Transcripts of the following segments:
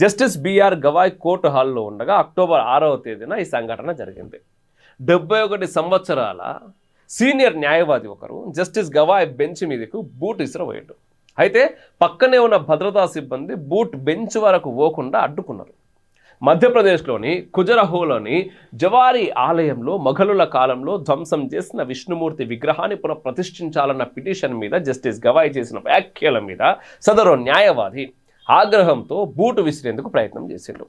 Justice BR Gavai court హాల్లో ఉండగా October ఆరవ తేదీన ఈ సంఘటన జరిగింది. డెబ్బై ఒకటి సంవత్సరాల సీనియర్ న్యాయవాది ఒకరు జస్టిస్ గవాయ్ బెంచ్ మీదకు బూట్ ఇసురవేయడు అయితే పక్కనే ఉన్న భద్రతా సిబ్బంది బూట్ బెంచ్ వరకు పోకుండా అడ్డుకున్నారు. మధ్యప్రదేశ్లోని కుజరహోలోని జవారి ఆలయంలో మొఘలుల కాలంలో ధ్వంసం చేసిన విష్ణుమూర్తి విగ్రహాన్ని పునఃప్రతిష్ఠించాలన్న పిటిషన్ మీద జస్టిస్ గవాయ్ చేసిన వ్యాఖ్యల మీద సదరు న్యాయవాది ఆగ్రహంతో బూటు విసిరేందుకు ప్రయత్నం చేసిండు.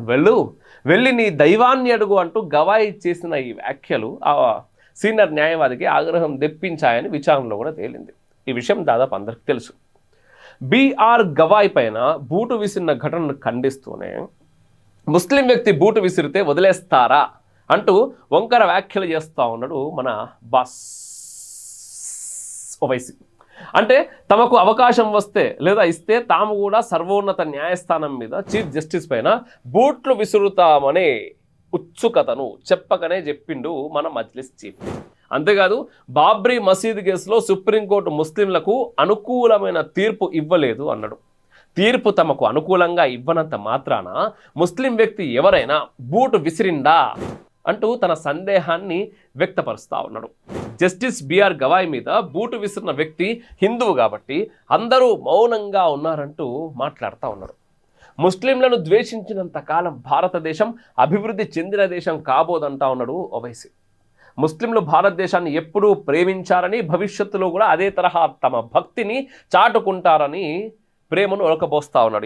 వెళ్ళు వెళ్ళి నీ దైవాన్ని అడుగు అంటూ గవాయి చేసిన ఈ వ్యాఖ్యలు ఆ సీనియర్ న్యాయవాదికి ఆగ్రహం తెప్పించాయని విచారణలో కూడా తేలింది. ఈ విషయం దాదాపు అందరికీ తెలుసు. బీఆర్ గవాయ్ పైన బూటు విసిరిన ఘటనను ఖండిస్తూనే ముస్లిం వ్యక్తి బూటు విసిరితే వదిలేస్తారా అంటూ వంకర వ్యాఖ్యలు చేస్తూ ఉన్నాడు మన బాస్ ఓవైసీ. అంటే తమకు అవకాశం వస్తే లేదా ఇస్తే తాము కూడా సర్వోన్నత న్యాయస్థానం మీద చీఫ్ జస్టిస్ పైన బూట్లు విసురుతామనే ఉత్సుకతను చెప్పకనే చెప్పిండు మన మజ్లిస్ చీఫ్. అంతేకాదు బాబ్రీ మసీద్ కేసులో సుప్రీంకోర్టు ముస్లింలకు అనుకూలమైన తీర్పు ఇవ్వలేదు అన్నాడు. తీర్పు తమకు అనుకూలంగా ఇవ్వనంత మాత్రాన ముస్లిం వ్యక్తి ఎవరైనా బూటు విసిరిండా అంటూ తన సందేహాన్ని వ్యక్తపరుస్తా ఉన్నాడు. జస్టిస్ బిఆర్ గవాయ్ మీద బూటు విసిరిన వ్యక్తి హిందువు కాబట్టి అందరూ మౌనంగా ఉన్నారంటూ మాట్లాడుతూ ఉన్నాడు ముస్లింలను ద్వేషించినంత కాలం భారతదేశం అభివృద్ధి చెందిన దేశం కాబోదంటా ఉన్నాడు ఓవైసీ. ముస్లింలు భారతదేశాన్ని ఎప్పుడూ ప్రేమించారని భవిష్యత్తులో కూడా అదే తరహా తమ భక్తిని చాటుకుంటారని ప్రేమను ఒలకబోస్తా ఉన్నాడు